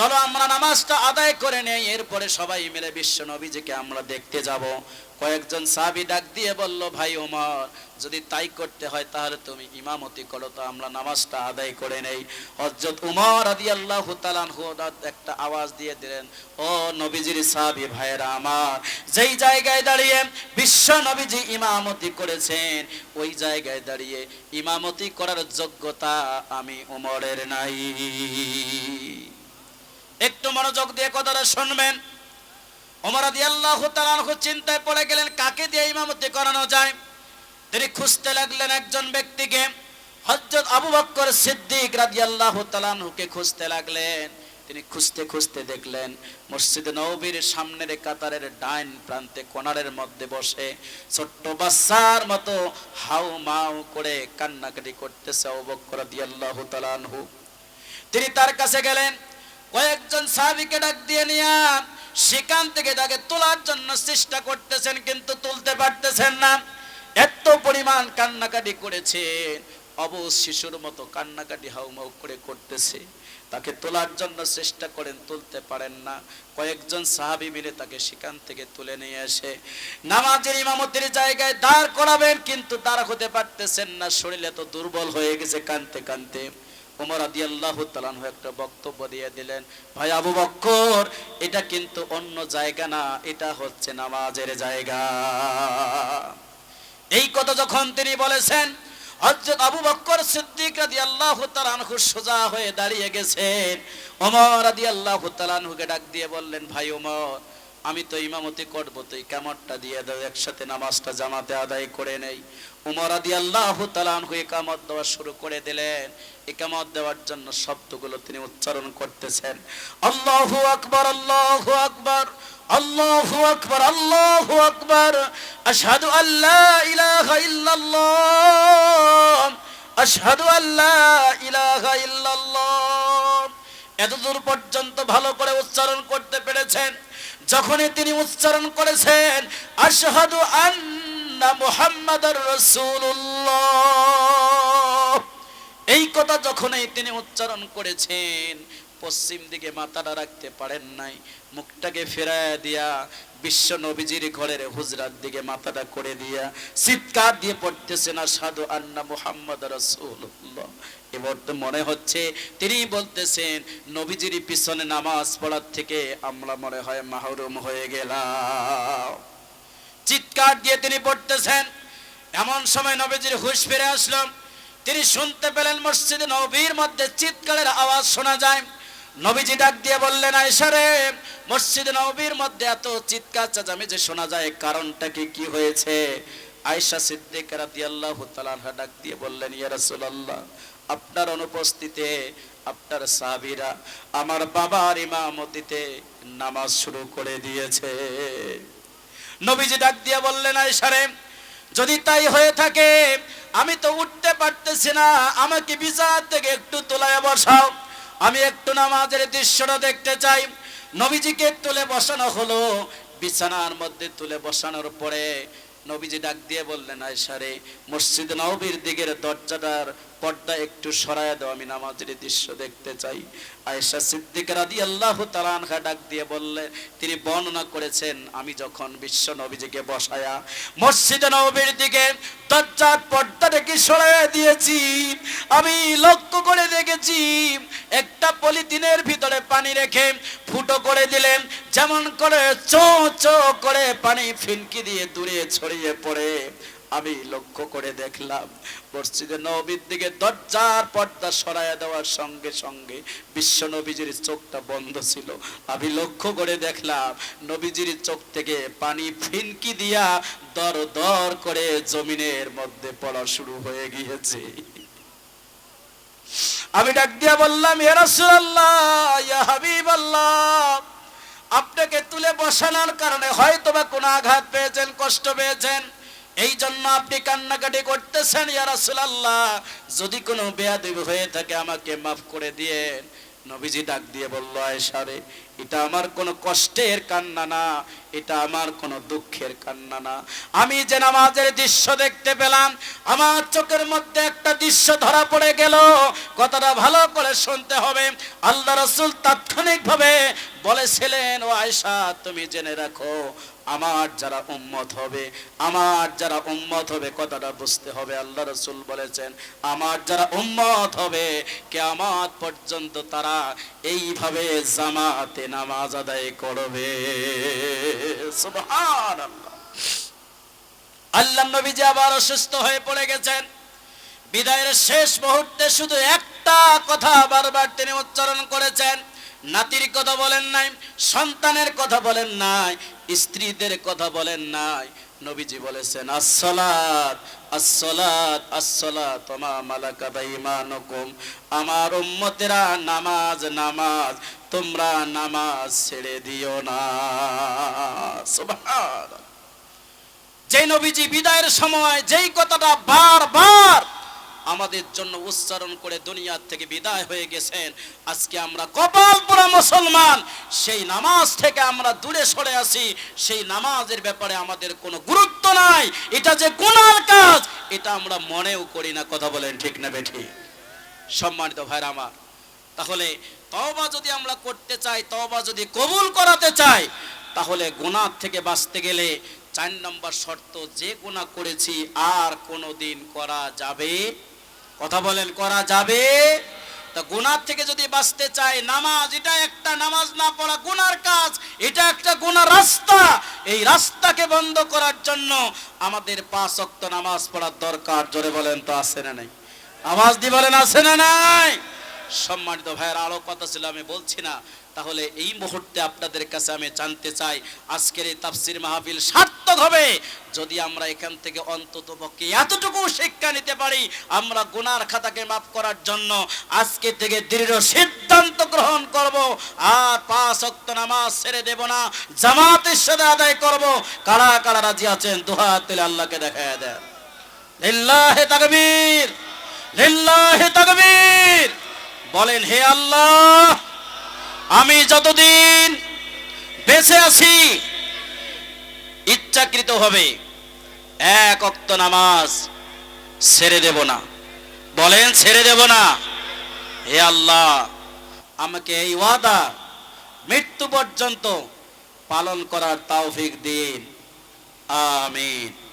চলো আমরা নামাজটা আদায় করে নেই। এরপরে সবাই মিলে বিশ্ব নবীজিকে আমরা দেখতে যাব। কয়েকজন সাহাবী ডাক দিয়ে বলল, ভাই ওমর, যদি তাই করতে হয় তাহলে তুমি ইমামতি করো, তো আমরা নামাজটা আদায় করে নেই। হযরত উমর তাআলা আনহু একটা আওয়াজ দিয়ে দিলেন, ও নবীজির সাহাবী ভাইয়েরা আমার, যেই জায়গায় দাঁড়িয়ে বিশ্ব নবীজি ইমামতি করেছেন, ওই জায়গায় দাঁড়িয়ে ইমামতি করার যোগ্যতা আমি উমরের নাই। একটু মনোযোগ দিয়ে কথাটা শুনবেন। ওমর রাদিয়াল্লাহু তাআলা আনহু চিন্তায় পড়ে গেলেন, কাকে দিয়ে ইমামতি করানো যায়? তিনি খুঁজতে লাগলেন একজন ব্যক্তিকে, হযরত আবু বকর সিদ্দিক রাদিয়াল্লাহু তাআলা আনহুকে খুঁজতে লাগলেন। তিনি খুঁজতে খুঁজতে দেখলেন, মসজিদ নববীর সামনের কাতারের ডাইন প্রান্তে কোনারের মধ্যে বসে ছোট্ট বাচ্চার মতো হাউ মাউ করে কান্নাকাটি করতেছে রাদিয়াল্লাহু তাআলা আনহু। তিনি তার কাছে গেলেন কয়েকজন সাহাবীকে ডাক দিয়ে নিয়ে সেখান থেকে তাকে তোলার জন্য চেষ্টা করতেছেন, কিন্তু তুলতে পারতেছেন না। এত পরিমাণ কান্নাকাটি করেছেন। অবশ শিশুর মতো কান্নাকাটি হাউমাউ করে করতেছে। তাকে তোলার জন্য চেষ্টা করেন, তুলতে পারেন না। কয়েকজন সাহাবি মিলে তাকে সেখান থেকে তুলে নিয়ে আসে নামাজের ইমামতের জায়গায় দাঁড় করাবেন, কিন্তু দাঁড় হতে পারতেছেন না। শরীরে তো দুর্বল হয়ে গেছে কানতে কানতে ওমর আদি তাআলা আনহু একটা বক্তব্য দিয়ে দিলেন, ভাই আবু বক্কর, এটা কিন্তু অন্য জায়গা না, এটা হচ্ছে নামাজের জায়গা। এই কথা যখন তিনি বলেছেন, হযরত আবু বক্কর সিদ্দিক রাদিয়াল্লাহু তাআলা আনহু সোজা হয়ে দাঁড়িয়ে গেছেন। ওমর রাদিয়াল্লাহু তাআলা আনহুকে ডাক দিয়ে বললেন, ভাই ওমর আমি তো ইমামতি করব, তুই কেমনটা দিয়ে দাও একসাথে নামাজটা জামাতে আদায় করে নেই। উমর রাদিয়াল্লাহু তাআলা আনহু ইকামত দেওয়া শুরু করে দিলেন। ইকামত দেওয়ার জন্য শব্দগুলো তিনি উচ্চারণ করতেছেন। আল্লাহু আকবার আল্লাহু আকবার আল্লাহু আকবার আল্লাহু আকবার। আশহাদু আল্লা ইলাহা ইল্লাল্লাহ। আশহাদু আল্লা ইলাহা ইল্লাল্লাহ। এতদূর পর্যন্ত ভালো করে উচ্চারণ করতে পেরেছেন। যখনই তিনি উচ্চারণ করেছেন, আশহাদু আন্না মুহাম্মাদার রাসূলুল্লাহ। এই কথা যখনই তিনি উচ্চারণ করেছেন, পশ্চিম দিকে মাথাটা রাখতে পারেন নাই, মুখটাকে ফেরায় দিয়া, বিশ্ব নবীজির ঘরের হুজরার দিকে মাথাটা করে দিয়া, চিৎকার দিয়ে পড়তেছেন আসাদু আন্না মুহাম্মদ রাসূলুল্লাহ। এবার তো মনে হচ্ছে, তিনি বলতেছেন, নবীজির পিছনে নামাজ পড়ার থেকে আমরা মনে হয় মাহরুম হয়ে গেলাম। চিৎকার দিয়ে তিনি পড়তেছেন। এমন সময় নবীজির হুশ ফিরে আসলো। তিনি শুনতে পেলেন মসজিদে নবীর মধ্যে চিৎকারের আওয়াজ শোনা যায়। নবীজি ডাক দিয়ে বললেন আয়সারে মসজিদে নবীর মধ্যে এত চিৎকার চেঁচামেচি শোনা যায়, কারণটা কি কি হয়েছে? আয়েশা সিদ্দিক রাদিয়াল্লাহু তাআলা ডাক দিয়ে বললেন, ইয়া রাসূলুল্লাহ, আপনার অনুপস্থিতিতে আপনার সাহাবীরা আমার বাবার ইমামতিতে নামাজ শুরু করে দিয়েছে। নবীজি ডাক দিয়ে বললেন আয়সারে যদি তাই হয়ে থাকে, আমি তো উঠতে পারতেছি না। আমাকে বিচার থেকে একটু তোলায় বসাও। আমি একটু নামাজের দৃশ্যটা দেখতে চাই। নবীজিকে তুলে বসানো হলো। বিছানার মধ্যে তুলে বসানোর পরে নবীজি ডাক দিয়ে বললেন আয়সারে মসজিদ নবীর দিকের দরজাটার পর্দা একটু সরায় দাও, আমি নামাজের দৃশ্য দেখতে চাই। আয়েশা সিদ্দিক রাদিয়াল্লাহু তাআলা আনহা ডাক দিয়ে বললে, তিনি বর্ণনা করেছেন, আমি যখন বিশ্ব নবীজিকে বসায়া মসজিদ নবীর দিকে দরজার পর্দাটাকে সরায় দিয়েছি, আমি লক্ষ্য করে দেখেছি, একটা পলিথিনের ভিতরে পানি রেখে ফুটো করে দিলেন, যেমন করে চো চো করে পানি ফিনকি দিয়ে দূরে ছড়িয়ে পড়ে। আমি লক্ষ্য করে দেখলাম, মসজিদে নবীর দিকে দরজার পর্দা সরাইয়া দেওয়ার সঙ্গে সঙ্গে বিশ্ব নবীজির চোখটা বন্ধ ছিল। আমি লক্ষ্য করে দেখলাম, নবীজির চোখ থেকে পানি ফিনকি দিয়া দর দর করে জমিনের মধ্যে পড়া শুরু হয়ে গিয়েছে। আমি ডাক দিয়া বললাম আপনাকে তুলে বসানোর কারণে হয়তো বা কোনো আঘাত পেয়েছেন, কষ্ট পেয়েছেন। এই জন্য আপনি কান্নাকাটি করতেছেন ইয়ারাসুল্লাহ যদি কোনো বেয়াদবি হয়ে থাকে আমাকে মাফ করে দিয়ে নবীজি ডাক দিয়ে বলল আয়সারে এটা আমার কোনো কষ্টের কান্না না, এটা আমার কোনো দুঃখের কান্না না। আমি যে নামাজের দৃশ্য দেখতে পেলাম, আমার চোখের মধ্যে একটা দৃশ্য ধরা পড়ে গেল। কথাটা ভালো করে শুনতে হবে। আল্লাহ রসুল তাৎক্ষণিকভাবে বলেছিলেন, ও আয়েশা, তুমি জেনে রাখো, আমার যারা উম্মত হবে, আমার যারা উম্মত হবে, কথাটা বুঝতে হবে। আল্লাহ রসুল বলেছেন, আমার যারা উম্মত হবে, কেয়ামত পর্যন্ত তারা এইভাবে জামাতে নামাজ আদায় করবে। আল্লাহ নবীজি আবার অসুস্থ হয়ে পড়ে গেছেন, বিদায়ের শেষ মুহূর্তে শুধু একটা কথা বারবার তিনি উচ্চারণ করেছেন, নাতির কথা বলেন নাই, সন্তানের কথা বলেন নাই, স্ত্রীদের কথা বলেন নাই। নবীজি বলেছেন, আসসালাত আসসালাত আসলাত তোমা মালাকা বাইমানুকুম। আমার উম্মতেরা নামাজ নামাজ, তোমরা নামাজ ছেড়ে দিও না। সুবহান যে নবীজি বিদায়ের সময় যেই কথাটা বারবার আমাদের জন্য উচ্চারণ করে দুনিয়ার থেকে বিদায় হয়ে গেছেন। আজকে আমরা কপাল পোড়া মুসলমান, সেই নামাজ থেকে আমরা দূরে সরে আসি সেই নামাজের ব্যাপারে আমাদের কোনো গুরুত্ব নাই। এটা যে গুনার কাজ, এটা আমরা মনেও করি না, কথা বলেন ঠিক না বেঠি? সম্মানিত ভাইরা আমার, তাহলে তওবা যদি আমরা করতে চাই, তওবা যদি কবুল করাতে চাই, তাহলে গুনাহ থেকে বাঁচতে গেলে চার নম্বর শর্ত, যে গুনাহ করেছি আর কোনো দিন করা যাবে কথা বলেন, করা যাবে? তা গুনার থেকে যদি বাঁচতে চাই নামাজ, এটা একটা নামাজ না পড়া গুনার কাজ, এটা একটা গুনার রাস্তা। এই রাস্তাকে বন্ধ করার জন্য আমাদের পাঁচ অক্ত নামাজ পড়ার দরকার। জোরে বলেন তো, আছে না নাই? আওয়াজ দিয়ে বলেন, আছে না নাই? সম্মানিত ভাইয়ের, আরও কথা ছিল, আমি বলছি না। তাহলে এই মুহূর্তে আপনাদের কাছে আমি জানতে চাই, আজকের এই তাফসির মাহফিল সার্থক হবে? যদি আমরা এখান থেকে অন্তত পক্ষে এতটুকু শিক্ষা নিতে পারি, আমরা গুনার খাতাকে মাফ করার জন্য আজকে থেকে দৃঢ় সিদ্ধান্ত গ্রহণ করব। আর পাঁচ অক্ত নামাজ ছেড়ে দেব না জামাতের সাথে আদায় করব। কারা কারা রাজি আছেন? দুহাত আল্লাহকে দেখায় দেন। লিল্লাহে তাকবীর! লিল্লাহে তাকবীর! বলেন, হে আল্লাহ! আমি যতদিন বেঁচে আছি, ইচ্ছাকৃত হবে এক অক্ত নামাজ ছেড়ে দেব না। বলেন, ছেড়ে দেব না। হে আল্লাহ, আমাকে এই ওয়াদা মৃত্যু পর্যন্ত পালন করার তাওফিক দিন। আমিন।